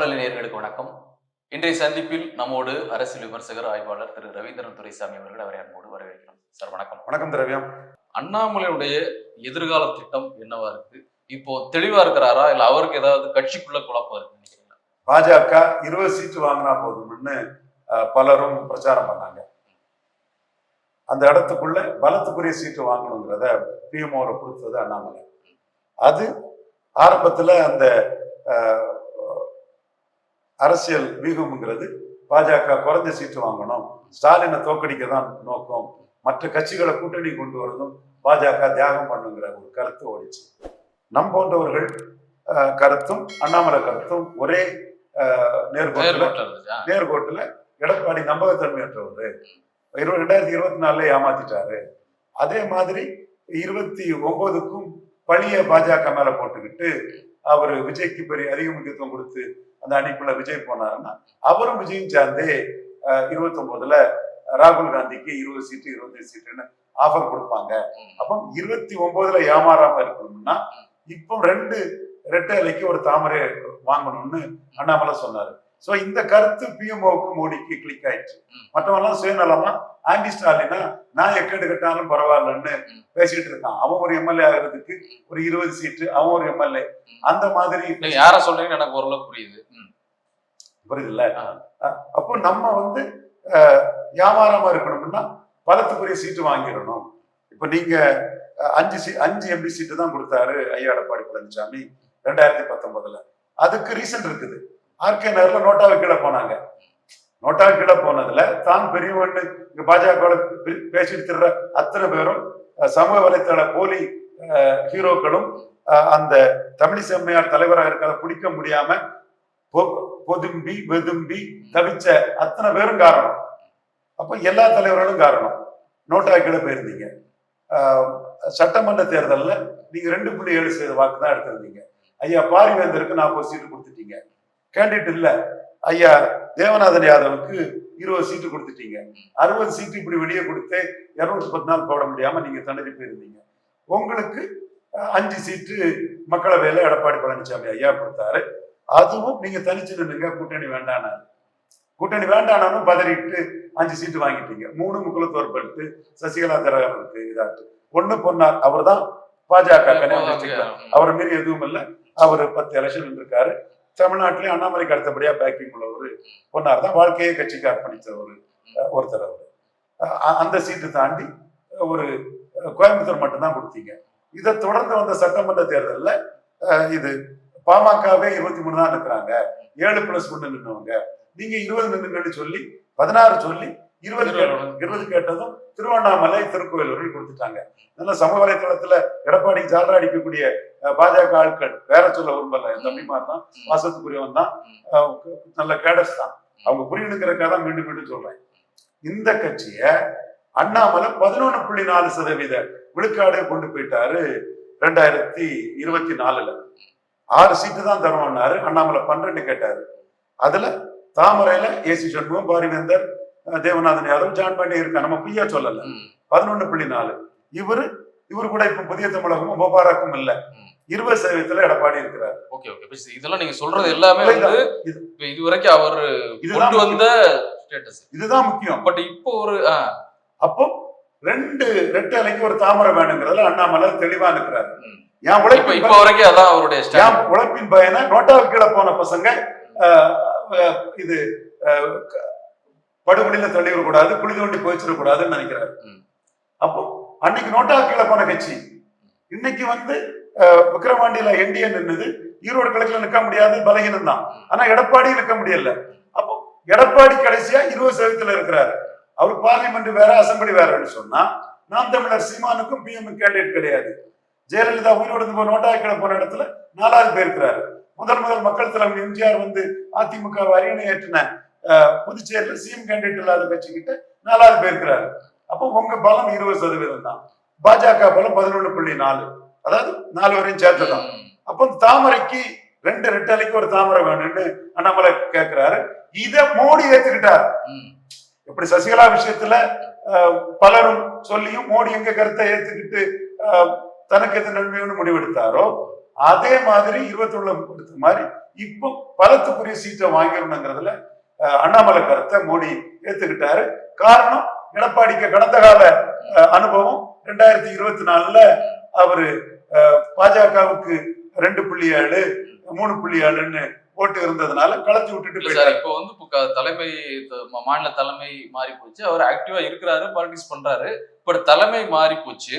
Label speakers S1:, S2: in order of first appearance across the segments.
S1: தமிழ் நேயர்களுக்கு வணக்கம். இன்றைய சந்திப்பில் நம்மோடு அரசியல் விமர்சகர் ஆய்வாளர் திரு ரவீந்திரன் துரைசாமி அவர்கள் அவரை அன்போடு வரவேற்கிறோம். சார் வணக்கம்.
S2: வணக்கம் திரவியம்
S1: அண்ணாமலையுடைய எதிர்கால திட்டம் என்னவா இருக்கு? இப்போ தெளிவா இருக்கிறாரா? இல்ல அவருக்கு ஏதாவது கட்சிக்குள்ள குழப்பம் இருக்கு
S2: பாஜக இருபது சீட்டு வாங்கினா போதும்னு பலரும் பிரச்சாரம் பண்ணாங்க. அந்த இடத்துக்குள்ள பலத்துக்குரிய சீட்டு வாங்கணுங்கிறத பிஎம்ஓல கொடுத்தது அண்ணாமலை. அது ஆரம்பத்துல அந்த அரசியல் வியூகம்ங்கிறது பாஜக குறைஞ்ச சீட்டு வாங்கணும். ஸ்டாலினை தோக்கடிக்க தான் நோக்கம். மற்ற கட்சிகளை கூட்டணி கொண்டு வரதும் பாஜக தியாகம் பண்ணுங்கிற ஒரு கருத்து ஓடிச்சு. நம் போன்றவர்கள் கருத்தும் அண்ணாமலை கருத்தும் ஒரே நேர்கோட்டில்
S1: நேர்கோட்டில்
S2: எடப்பாடி நம்பகத்தன்மையற்றவர் இரு ரெண்டாயிரத்தி இருபத்தி நாலுல ஏமாத்திட்டாரு. அதே மாதிரி இருபத்தி ஒன்பதுக்கும் பழிய பாஜக மேல போட்டுக்கிட்டு அவர் விஜய்க்கு பெரிய அதிக முக்கியத்துவம் கொடுத்து அந்த அணிக்குள்ள விஜய் போனாருன்னா அவரும் விஜயும் சேர்ந்தே இருபத்தி ஒன்பதுல ராகுல் காந்திக்கு இருபது சீட்டு இருபது சீட்டுன்னு ஆஃபர் கொடுப்பாங்க. அப்போ இருபத்தி ஒன்பதுல ஏமாறாம இருக்கணும்னா இப்போ ரெண்டு ரெட்டை இலைக்கு ஒரு தாமரை வாங்கணும்னு அண்ணாமலை சொன்னாரு. சோ இந்த கருத்து பிஎம்ஓக்கு மோடிக்கு கிளிக் ஆயிடுச்சு. மற்றவெல்லாம் சுயநலமா ஆன்டி ஸ்டாலினா நான் எக்கேடு கட்டாலும் பரவாயில்லன்னு. பேசிட்டு இருக்கான். அவன் ஒரு எம்எல்ஏ ஆகிறதுக்கு ஒரு இருபது சீட்டு அவன் ஒரு எம்எல்ஏ. அந்த மாதிரி
S1: யார சொல்றீங்கன்னு எனக்கு ஓரளவு புரியுது.
S2: புரியுதுல்ல? அப்போ நம்ம வந்து வியாபாரமா இருக்கணும்னா பலத்துக்குரிய சீட்டு வாங்கிடணும். இப்ப நீங்க அஞ்சு சீ அஞ்சு எம்பி சீட்டு தான் கொடுத்தாரு ஐயா எடப்பாடி பழனிசாமி ரெண்டாயிரத்தி பத்தொன்பதுல. அதுக்கு ரீசன் இருக்குது. ஆர்கே நகர்ல நோட்டாவுக்கு கீழே போனாங்க. நோட்டாவுக்கு கீழே போனதுல தான் பெரியவன்னு இங்க பாஜக பேசிட்டு திர்ற அத்தனை பேரும் சமூக வலைத்தள போலி ஹீரோக்களும் அந்த தமிழ் செம்மையார் தலைவராக இருக்கிறத பிடிக்க முடியாம பொ- பொதும்பி வெதும்பி தவிச்ச அத்தனை பேரும் காரணம். அப்ப எல்லா தலைவர்களும் காரணம். நோட்டா கீழே போயிருந்தீங்க. சட்டமன்ற தேர்தலில் நீங்க ரெண்டு புள்ளி ஏழு சதவீத வாக்கு தான் எடுத்திருந்தீங்க. ஐயா பாரிவேந்தருக்கு நாற்பது சீட்டு கொடுத்துட்டீங்க. கேண்டிடேட் இல்ல. ஐயா தேவநாதன் யாதவுக்கு இருபது சீட்டு கொடுத்துட்டீங்க. அறுபது சீட்டு இப்படி வெளியே கொடுத்து இருநூத்தி பத்து நாள் போட முடியாம நீங்க தண்டனை போயிருந்தீங்க உங்களுக்கு அஞ்சு சீட்டு மக்களவையில எடப்பாடி பழனிசாமி ஐயா கொடுத்தாரு. அதுவும் நீங்க தனிச்சு நின்னுங்க கூட்டணி வேண்டானாரு கூட்டணி வேண்டானாலும் பதறிட்டு அஞ்சு சீட்டு வாங்கிட்டீங்க. மூணு முக்குலத்தோர் பல்ட்டு சசிகலா தரகருக்கு இதாட்டு. ஒண்ணு பொன்னார் அவர் தான் பாஜக. அவரை மீறி எதுவும் இல்லை. அவர் பத்து எலெக்ஷன் இருக்காரு தமிழ்நாட்டிலேயே அண்ணாமலைக்கு அடுத்தபடியா பேக்கிங் உள்ள ஒரு ஒன்னார் தான் வாழ்க்கையை கட்சிக்கு அர்ப்பணித்த ஒரு ஒருத்தர் அவர். அந்த சீட்டு தாண்டி ஒரு கோயம்புத்தூர் மட்டும்தான் கொடுத்தீங்க. இதை தொடர்ந்து வந்த சட்டமன்ற தேர்தலில் இது பாமகவே இருபத்தி மூணு தான் இருக்கிறாங்க. ஏழு பிளஸ் ஒன்று நின்றுவங்க நீங்க இருபது நின்றுங்கன்னு சொல்லி பதினாறு சொல்லி இருபது இருபது கேட்டதும் திருவண்ணாமலை திருக்கோயிலூரில் கொடுத்துட்டாங்க. நல்ல சமூக வலைத்தளத்துல எடப்பாடி ஜாலரா அடிக்கக்கூடிய பாஜக ஆட்கள் வேற சொல்ல விரும்பல என் தம்பிமார் தான் வாசத்துக்குரியவன் தான். நல்ல கேடஸ் தான். அவங்க புரியணுங்கிறக்காக தான் மீண்டும் மீண்டும் சொல்றேன். இந்த கட்சிய அண்ணாமலை பதினொன்னு புள்ளி நாலு சதவீத விழுக்காடு கொண்டு போயிட்டாரு ரெண்டாயிரத்தி இருபத்தி நாலுல. ஆறு சீட்டு தான் தருவோம்னாரு அண்ணாமலை பன்னெண்டு கேட்டாரு. அதுல தாமரையில ஏசி சண்முகம் பாரிவேந்தர் தேவநாதன் யாதவ் ஜான் பாண்டிய இருக்கா நம்ம பொய்யா சொல்லல. பதினொன்னு புள்ளி நாலு. இவரு இவரு கூட இப்ப புதிய தமிழகமும் முபாரக்கும் இல்ல. இருபது சதவீதத்துல எடப்பாடி இருக்கிறார்.
S1: Okay okay. இதெல்லாம் நீங்க சொல்றது எல்லாமே வந்து
S2: இது-
S1: வரைக்கும் அவர் கொண்டு வந்த ஸ்டேட்டஸ்
S2: இதுதான் முக்கியம்.
S1: பட் இப்போ ஒரு
S2: அப்போ ரெண்டு ரெட்டை அலைக்கு ஒரு தாமரை வேணுங்கிறதுல அண்ணாமலை தெளிவா இருக்கிறாரு. என்
S1: இப்ப
S2: உழைப்பின்
S1: இப்போ வரைக்கும் அதான் அவருடைய
S2: என் உழைப்பின் பயனை நோட்டாவுக்கு கீழே போன பசங்க இது படுகொலியில தள்ளிவிடக்கூடாது குழி தோண்டி போயிச்சிடக்கூடாதுன்னு நினைக்கிறாரு. அப்போ அன்னைக்கு நோட்டாவுக்கு கீழே போன கட்சி. இன்னைக்கு வந்து விக்கிரவாண்டியில என்டிஏ நின்னுது. ஈரோடு கிழக்குல நிற்க முடியாது பலகீனம் தான். ஆனா எடப்பாடி நிற்க முடியல. அப்போ எடப்பாடி கடைசியா இருபது சதவீதத்துல இருக்கிறாரு. அவர் பார்லிமெண்ட் வேற அசம்பிளி வேறன்னு சொன்னா நாம் தமிழர் சீமானுக்கும் பிஎம் கேண்டிடேட் கிடையாது. ஜெயலலிதா உயிரோடு போய் நோட்டா கீழே போன இடத்துல நாலாவது பேர் இருக்கிறாரு. முதல் முதல் மக்கள் தலைவர் எம்ஜிஆர் வந்து அதிமுக அரியணை ஏற்றின புதுச்சேரியில் சிஎம் கேண்டிடேட் இல்லாத கட்சிக்கிட்ட நாலாவது பேர் இருக்கிறாரு. அப்போ உங்க பலம் இருபது சதவீதம் தான். பாஜக பலம் பதினொன்று புள்ளி நாலு. அதாவது நாலு வரையும் சேர்த்துதான். அப்போ தாமரைக்கு ரெண்டு ரெட்டலைக்கு ஒரு தாமரை வேணும்னு அண்ணாமலை கேட்கிறாரு இத மோடி ஏத்துக்கிட்டார். இப்படி சசிகலா விஷயத்துல அஹ், பலரும் சொல்லியும் மோடி எங்க கருத்தை ஏத்துக்கிட்டு தனக்கு எது நன்மைன்னு முடிவெடுத்தாரோ அதே மாதிரி இருபத்தி கொடுத்த மாதிரி இப்போ பலத்துக்குரிய சீட்டை வாங்கிடணுங்கிறதுல அண்ணாமலை கருத்தை மோடி ஏத்துக்கிட்டாரு. காரணம் எடப்பாடிக்கு கடந்த கால அனுபவம் ரெண்டாயிரத்தி இருபத்தி நாலுல அவரு பாஜகவுக்கு ரெண்டு புள்ளி ஏழு மூணு புள்ளி ஏழுன்னு ஓட்டு இருந்ததுனால கலத்தி விட்டுட்டு போயிட்டாரு.
S1: சார் இப்போ வந்து தலைமை மாநில தலைமை மாறி போச்சு. அவர் ஆக்டிவா இருக்கிறாரு பாலிடிக்ஸ் பண்றாரு. பட் தலைமை மாறி போச்சு.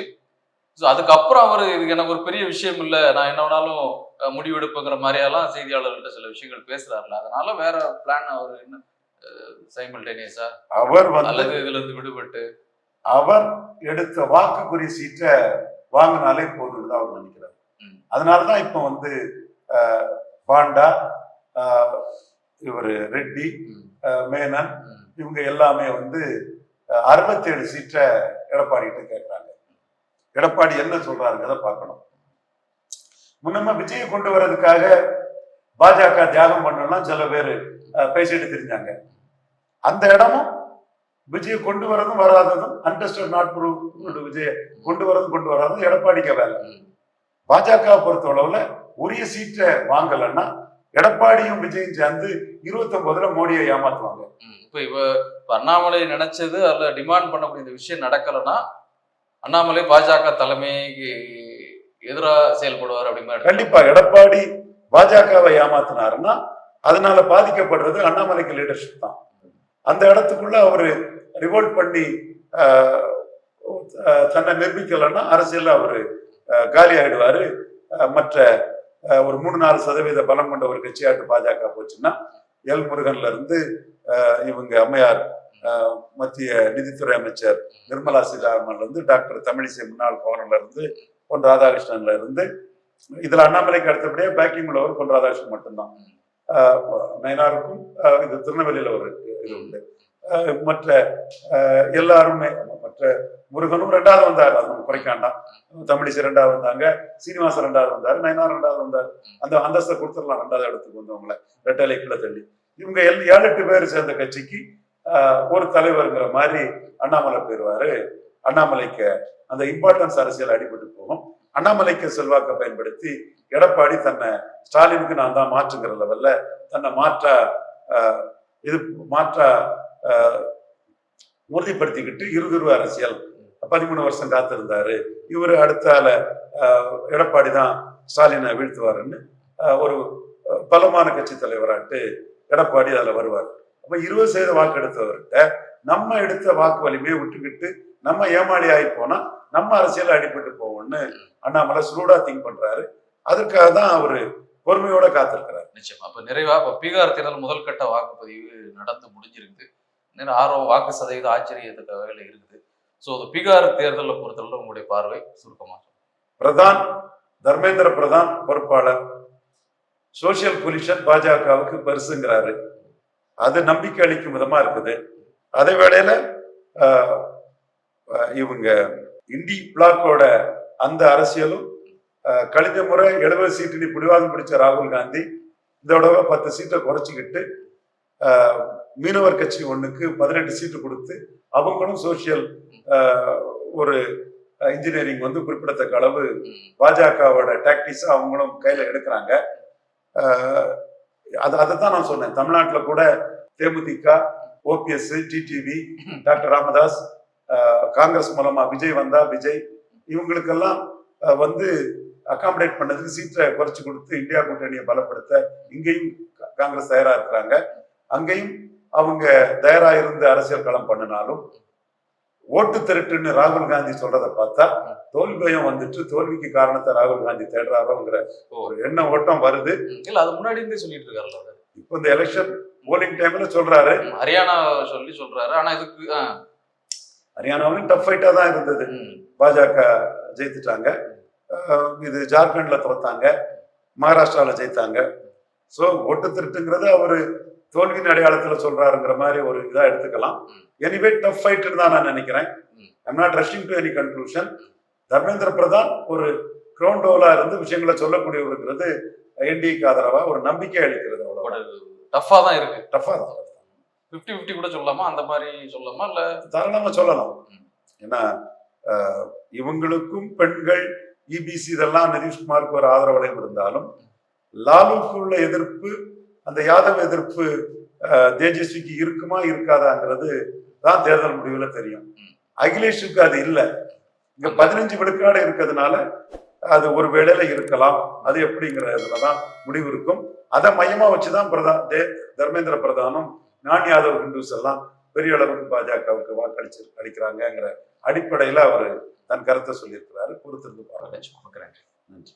S1: ஸோ அதுக்கப்புறம் அவர் இது எனக்கு ஒரு பெரிய விஷயம் இல்ல. நான் என்ன வேணாலும் முடிவெடுப்புங்கிற மாதிரியெல்லாம் செய்தியாளர்கள்ட்ட சில விஷயங்கள் பேசுறாருல அதனால வேற பிளான் அவர் என்ன சைமல்டேனியஸா
S2: அவர் வந்து
S1: அல்லது இதுல இருந்து விடுபட்டு?
S2: அவர் எடுத்த வாக்குக்குரிய சீட்டை வாங்கினாலே போதும்னு தான் அவர் நினைக்கிறார். அதனாலதான் இப்போ வந்து பாண்டா இவர் ரெட்டி மேனன் இவங்க எல்லாமே வந்து 67 சீட்டை எடப்பாடிகிட்ட கேட்குறாங்க. எடப்பாடி என்ன சொல்றாருங்கிறத பார்க்கணும். முன்னமா விஜயை கொண்டு வர்றதுக்காக பாஜக தியாகம் பண்ணலாம் சில பேர் பேசிட்டு தெரிஞ்சாங்க. அந்த இடமும் விஜயை கொண்டு வரதும் வராததும் அன்டெஸ்டட் நாட் ப்ரூவ் விஜய கொண்டு வரதும் கொண்டு வராதும் எடப்பாடிக்கு வேலை. பாஜக பொறுத்த அளவுல உரிய சீட்டை வாங்கலைன்னா எடப்பாடியும் விஜயும் சேர்ந்து இருபத்தொன்பதுல மோடியை ஏமாத்துவாங்க.
S1: இப்ப இவ அண்ணாமலை நினைச்சது அல்ல டிமாண்ட் பண்ணக்கூடிய இந்த விஷயம் நடக்கலைன்னா அண்ணாமலை பாஜக தலைமைக்கு எதிராக செயல்படுவார் அப்படிங்கிற
S2: கண்டிப்பா எடப்பாடி பாஜகவை ஏமாத்தினாருன்னா அதனால பாதிக்கப்படுறது அண்ணாமலைக்கு லீடர்ஷிப் தான். அந்த இடத்துக்குள்ள அவரு ரிவோல்ட் பண்ணி தன்னை நிரூபிக்கலைன்னா அரசியல் அவரு காலி ஆயிடுவாரு. மற்ற ஒரு மூணு நாலு சதவீத பலம் கொண்ட ஒரு கட்சியாட்டு பாஜக போச்சுன்னா எல் முருகன்ல இருந்து இவங்க அம்மையார் மத்திய நிதித்துறை அமைச்சர் நிர்மலா சீதாராமன்ல இருந்து டாக்டர் தமிழிசை முன்னாள் கவர்னர்ல இருந்து பொன் ராதாகிருஷ்ணன்ல இருந்து இதுல அண்ணாமலைக்கு அடுத்தபடியே பேக்கிங் உள்ளவர் பொன் ராதாகிருஷ்ணன் மட்டும்தான். ஆஹ் நயனாருக்கும் ஆஹ் இது திருநெல்வேலியில ஒரு இது உண்டு. மற்ற எல்லாருமே மற்ற முருகனும் ரெண்டாவது வந்தார் அது நம்ம குறைக்காண்டாம் தமிழிசை ரெண்டாவது வந்தாங்க சீனிவாசன் ரெண்டாவது வந்தார் நயனார் ரெண்டாவது வந்தார். அந்த அந்தஸ்தை கொடுத்துடலாம் ரெண்டாவது இடத்துக்கு வந்தவங்கள ரெட்டலை கீழே தள்ளி. இவங்க எல் ஏழு எட்டு பேர் சேர்ந்த கட்சிக்கு ஒரு தலைவருங்கிற மாதிரி அண்ணாமலை போயிடுவாரு. அண்ணாமலைக்கு அந்த இம்பார்ட்டன்ஸ் அரசியல் அடிபட்டு போகும். அண்ணாமலைக்கு செல்வாக்கை பயன்படுத்தி எடப்பாடி தன்னை ஸ்டாலினுக்கு நான் தான் மாற்றுங்கிற லெவல்ல தன்னை மாற்ற ஆஹ், இது மாற்ற உறுதிப்படுத்திக்கிட்டு இருதுருவ அரசியல் பதிமூணு வருஷம் காத்திருந்தாரு. இவர் அடுத்தால ஆஹ், எடப்பாடி தான் ஸ்டாலினை வீழ்த்துவாருன்னு ஆஹ், ஒரு பலமான கட்சி தலைவராட்டு எடப்பாடி அதுல வருவார். அப்ப இருபது சதவீத வாக்கு எடுத்தவர்கிட்ட நம்ம எடுத்த வாக்கு வலிமையை விட்டுக்கிட்டு நம்ம ஏமாளி ஆகி போனா நம்ம அரசியல் அடிபட்டு போவோம்னு அண்ணாமலை சூடா திங்க் பண்றாரு. அதற்காக தான் அவரு பொறுமையோட காத்திருக்கிறார்.
S1: நிச்சயமா. அப்ப நிறைவா இப்ப பீகார் தேர்தல் முதல் கட்ட வாக்குப்பதிவு நடந்து முடிஞ்சிருக்கு இன்னும் ஆர்வம் வாக்கு சதவீதம் ஆச்சரியத்துக்கு வகையில இருக்குது. ஸோ இந்த பீகார் தேர்தலை பொறுத்தவரை உங்களுடைய பார்வை சுருக்கமா
S2: பிரதான் தர்மேந்திர பிரதான் பொறுப்பாளர். சோசியல் பொலிஷன் பாஜகவுக்கு பெருசுங்கிறாரு. அது நம்பிக்கை அளிக்கும் விதமா இருக்குது. அதே வேளையில இவங்க இண்டி பிளாக்கோட அந்த அரசியலும் கழிஞ்ச முறை எழுபது சீட்டு நீ பிடிவாதம் பிடிச்ச ராகுல் காந்தி இந்த தடவை பத்து சீட்டை குறைச்சிக்கிட்டு மீனவர் கட்சி ஒண்ணுக்கு பதினெட்டு சீட்டு கொடுத்து அவங்களும் சோசியல் ஒரு இன்ஜினியரிங் வந்து குறிப்பிடத்தக்க அளவு பாஜகவோட டாக்டிஸ் அவங்களும் கையில எடுக்கிறாங்க. அது அதை தான் நான் சொன்னேன். தமிழ்நாட்டில் கூட தேமுதிக OPS TTV doctor Ramadoss Congress மூலமா விஜய் வந்தா விஜய். இவங்களுக்கெல்லாம் வந்து அகாமடேட் பண்ணதுக்கு சீட்டை குறைச்சி கொடுத்து இந்தியா கூட்டணியை பலப்படுத்த இங்கேயும் காங்கிரஸ் தயாரா இருக்கிறாங்க. அங்கேயும் அவங்க தயாரா இருந்து அரசியல் களம் பண்ணினாலும் ஓட்டு திரட்டுன்னு ராகுல் காந்தி சொல்றதை பார்த்தா தோல்வி பயம் வந்துட்டு தோல்விக்கு காரணத்தை ராகுல் காந்தி தேடுறாரோங்கிற ஒரு எண்ண ஓட்டம் வருது.
S1: இல்ல அது முன்னாடி இருந்தே சொல்லிட்டு இருக்காருல்ல.
S2: இப்போ இந்த எலெக்ஷன் போலிங் டைம்ல சொல்றாரு.
S1: ஹரியானா சொல்லி சொல்றாரு. ஆனா இதுக்கு
S2: ஹரியானாவிலும் டஃப் ஃபைட்டா தான் இருந்தது. பாஜக ஜெயித்துட்டாங்க. இது ஜார்க்கண்ட்ல தோத்தாங்க மகாராஷ்டிரால ஜெயித்தாங்க. ஸோ ஓட்டு திருட்டுங்கிறது அவரு தோல்வியின் அடையாளத்துல சொல்றாருங்கிற மாதிரி ஒரு இதா எடுத்துக்கலாம். எனிவே டஃப் ஃபைட்னு தான் நான் நினைக்கிறேன். I'm not rushing to any conclusion Dharmendra Pradhan ஒரு கிரௌண்டோலா இருந்து விஷயங்களை சொல்லக்கூடியவருங்கிறது என்டிக்கு ஆதரவா ஒரு நம்பிக்கை அளிக்கிறது அவ்வளவு
S1: ஒரு டஃபா தான் இருக்கு.
S2: டஃபா தான்
S1: பிப்டி பிப்டி கூட சொல்லலாமா? அந்த மாதிரி சொல்லலாமா? இல்ல
S2: தாராளமா சொல்லலாம். ஏன்னா இவங்களுக்கும் பெண்கள் இபிசி இதெல்லாம் நிதிஷ்குமாருக்கு ஒரு ஆதரவு வளையம் இருந்தாலும் லாலுக்கு உள்ள எதிர்ப்பு அந்த யாதவ் எதிர்ப்பு தேஜஸ்விக்கு இருக்குமா இருக்காதாங்கிறது தான் தேர்தல் முடிவுல தெரியும். அகிலேஷுக்கு அது இல்லை. இங்க பதினஞ்சு விழுக்காடு இருக்கிறதுனால அது ஒரு வேளையில இருக்கலாம். அது எப்படிங்கிறதுல தான் முடிவு இருக்கும். அதை மையமா வச்சுதான் பிரதான் தே தர்மேந்திர பிரதானும் நான் யாதவ் ஹிந்துஸ் எல்லாம் பெரிய அளவுக்கு பாஜகவுக்கு வாக்களிச்சு அளிக்கிறாங்கங்கிற அடிப்படையில அவர் தன் கருத்தை சொல்லியிருக்கிறாரு. பொறுத்திருந்து பாருங்க. நன்றி.